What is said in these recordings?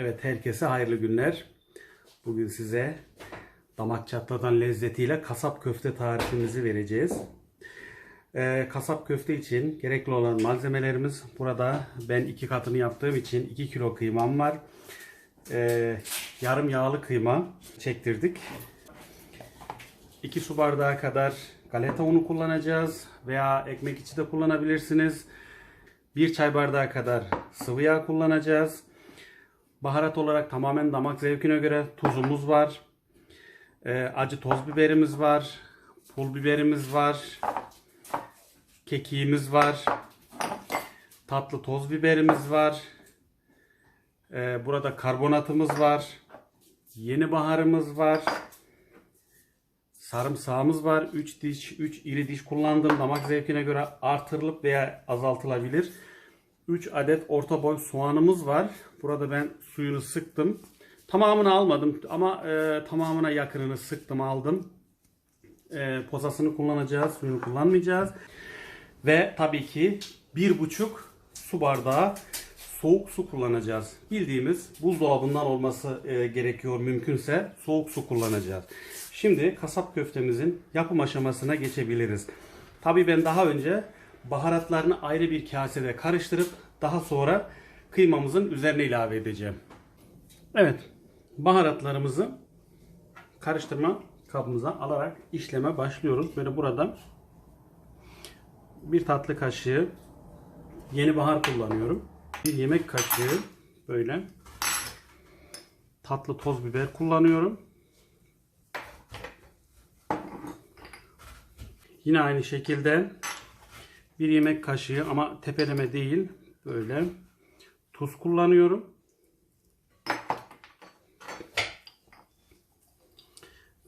Evet herkese hayırlı günler. Bugün size damak çatlatan lezzetiyle kasap köfte tarifimizi vereceğiz. Ee, kasap köfte için gerekli olan malzemelerimiz burada ben iki katını yaptığım için 2 kilo kıymam var. Ee, yarım yağlı kıyma çektirdik. 2 su bardağı kadar galeta unu kullanacağız veya ekmek içi de kullanabilirsiniz. 1 çay bardağı kadar sıvı yağ kullanacağız. Baharat olarak tamamen damak zevkine göre tuzumuz var. Ee, acı toz biberimiz var. Pul biberimiz var. Kekiğimiz var. Tatlı toz biberimiz var. Ee, burada karbonatımız var. Yeni baharımız var. Sarımsağımız var. 3 diş, 3 iri diş kullandım. Damak zevkine göre artırılıp veya azaltılabilir. 3 adet orta boy soğanımız var. Burada ben suyunu sıktım. Tamamını almadım ama e, tamamına yakınını sıktım aldım. E, posasını kullanacağız. Suyunu kullanmayacağız. Ve tabii ki bir buçuk su bardağı soğuk su kullanacağız. Bildiğimiz buzdolabından olması e, gerekiyor mümkünse soğuk su kullanacağız. Şimdi kasap köftemizin yapım aşamasına geçebiliriz. Tabii ben daha önce baharatlarını ayrı bir kasede karıştırıp daha sonra kıymamızın üzerine ilave edeceğim. Evet, baharatlarımızı karıştırma kabımıza alarak işleme başlıyoruz. Böyle burada bir tatlı kaşığı yeni bahar kullanıyorum. Bir yemek kaşığı böyle tatlı toz biber kullanıyorum. Yine aynı şekilde bir yemek kaşığı ama tepeleme değil böyle tuz kullanıyorum.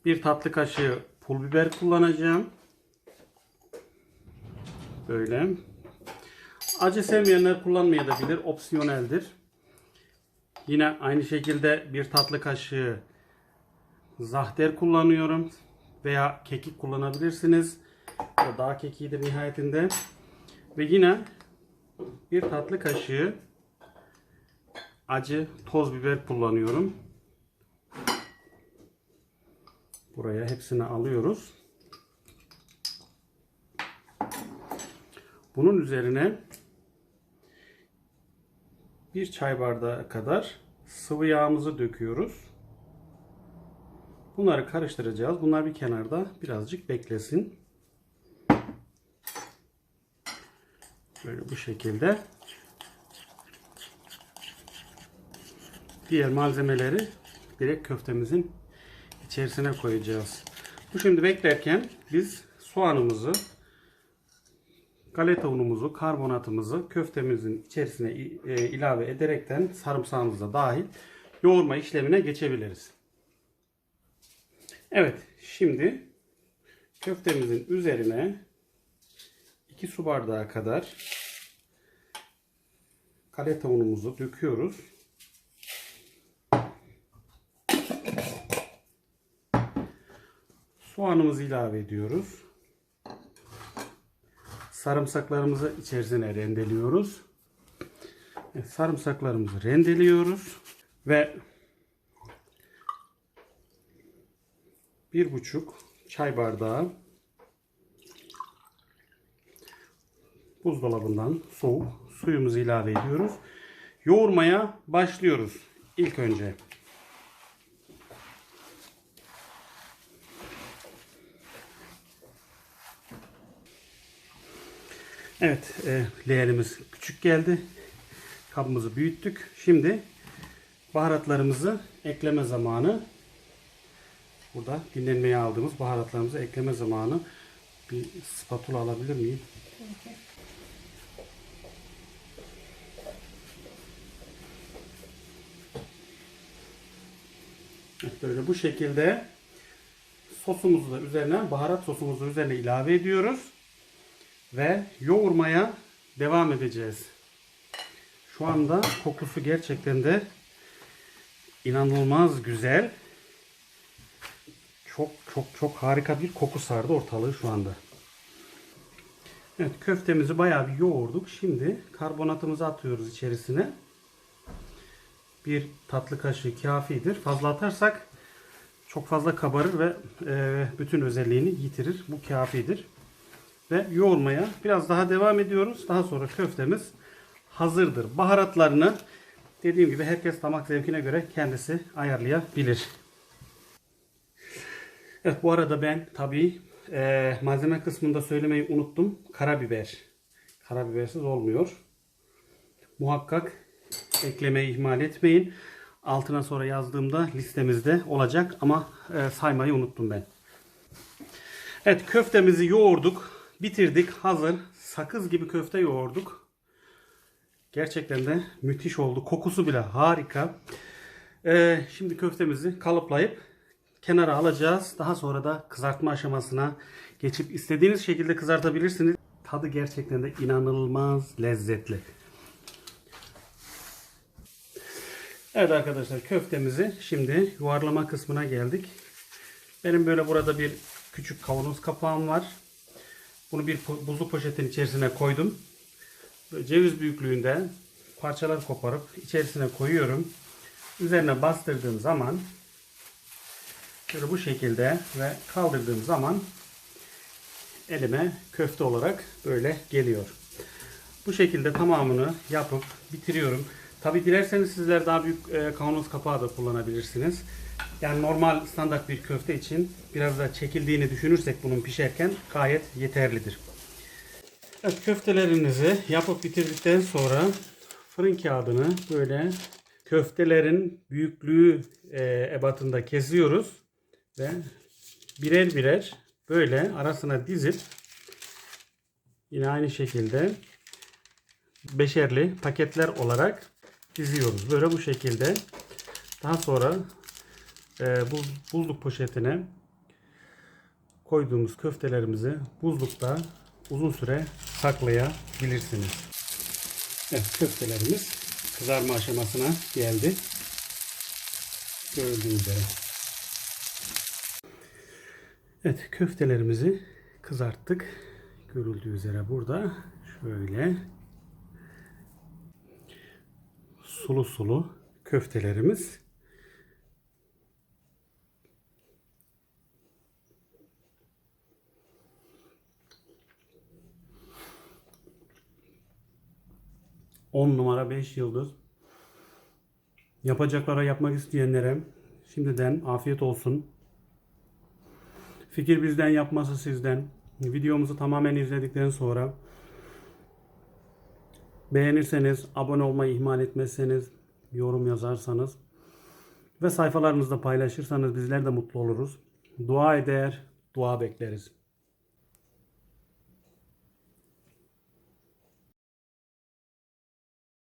Bir tatlı kaşığı pul biber kullanacağım. Böyle. Acı sevmeyenler kullanmayabilir. Opsiyoneldir. Yine aynı şekilde bir tatlı kaşığı zahter kullanıyorum. Veya kekik kullanabilirsiniz. Daha kekiğidir nihayetinde. Ve yine bir tatlı kaşığı acı toz biber kullanıyorum. Buraya hepsini alıyoruz. Bunun üzerine bir çay bardağı kadar sıvı yağımızı döküyoruz. Bunları karıştıracağız. Bunlar bir kenarda birazcık beklesin. Böyle bu şekilde. Diğer malzemeleri direkt köftemizin içerisine koyacağız. Bu şimdi beklerken biz soğanımızı, galeta unumuzu, karbonatımızı köftemizin içerisine e, ilave ederekten sarımsağımızı da dahil yoğurma işlemine geçebiliriz. Evet, şimdi köftemizin üzerine 2 su bardağı kadar galeta unumuzu döküyoruz. Soğanımızı ilave ediyoruz. Sarımsaklarımızı içerisine rendeliyoruz. Sarımsaklarımızı rendeliyoruz ve bir buçuk çay bardağı buzdolabından soğuk suyumuzu ilave ediyoruz. Yoğurmaya başlıyoruz ilk önce. Evet, e, leğenimiz küçük geldi. Kabımızı büyüttük. Şimdi baharatlarımızı ekleme zamanı. Burada dinlenmeye aldığımız baharatlarımızı ekleme zamanı. Bir spatula alabilir miyim? Evet, böyle bu şekilde sosumuzu da üzerine, baharat sosumuzu üzerine ilave ediyoruz ve yoğurmaya devam edeceğiz. Şu anda kokusu gerçekten de inanılmaz güzel. Çok çok çok harika bir koku sardı ortalığı şu anda. Evet köftemizi bayağı bir yoğurduk. Şimdi karbonatımızı atıyoruz içerisine. Bir tatlı kaşığı kafidir. Fazla atarsak çok fazla kabarır ve e, bütün özelliğini yitirir. Bu kafidir. Ve yoğurmaya biraz daha devam ediyoruz. Daha sonra köftemiz hazırdır. Baharatlarını dediğim gibi herkes damak zevkine göre kendisi ayarlayabilir. Evet bu arada ben tabii e, malzeme kısmında söylemeyi unuttum. Karabiber. Karabibersiz olmuyor. Muhakkak eklemeyi ihmal etmeyin. Altına sonra yazdığımda listemizde olacak ama e, saymayı unuttum ben. Evet köftemizi yoğurduk. Bitirdik. Hazır. Sakız gibi köfte yoğurduk. Gerçekten de müthiş oldu. Kokusu bile harika. Ee, şimdi köftemizi kalıplayıp kenara alacağız. Daha sonra da kızartma aşamasına geçip istediğiniz şekilde kızartabilirsiniz. Tadı gerçekten de inanılmaz lezzetli. Evet arkadaşlar köftemizi şimdi yuvarlama kısmına geldik. Benim böyle burada bir küçük kavanoz kapağım var. Bunu bir buzlu poşetin içerisine koydum. Böyle ceviz büyüklüğünde parçalar koparıp içerisine koyuyorum. Üzerine bastırdığım zaman şöyle bu şekilde ve kaldırdığım zaman elime köfte olarak böyle geliyor. Bu şekilde tamamını yapıp bitiriyorum. Tabi dilerseniz sizler daha büyük e, kavanoz kapağı da kullanabilirsiniz. Yani normal standart bir köfte için biraz da çekildiğini düşünürsek bunun pişerken gayet yeterlidir. Evet, köftelerinizi yapıp bitirdikten sonra fırın kağıdını böyle köftelerin büyüklüğü e, ebatında kesiyoruz ve birer birer böyle arasına dizip yine aynı şekilde beşerli paketler olarak diziyoruz. Böyle bu şekilde. Daha sonra e, buz, buzluk poşetine koyduğumuz köftelerimizi buzlukta uzun süre saklayabilirsiniz. Evet köftelerimiz kızarma aşamasına geldi. Gördüğünüz üzere. Evet köftelerimizi kızarttık. Görüldüğü üzere burada şöyle sulu sulu köftelerimiz. On numara 5 yıldız. Yapacaklara yapmak isteyenlere şimdiden afiyet olsun. Fikir bizden yapması sizden. Videomuzu tamamen izledikten sonra Beğenirseniz, abone olmayı ihmal etmezseniz, yorum yazarsanız ve sayfalarınızda paylaşırsanız bizler de mutlu oluruz. Dua eder, dua bekleriz.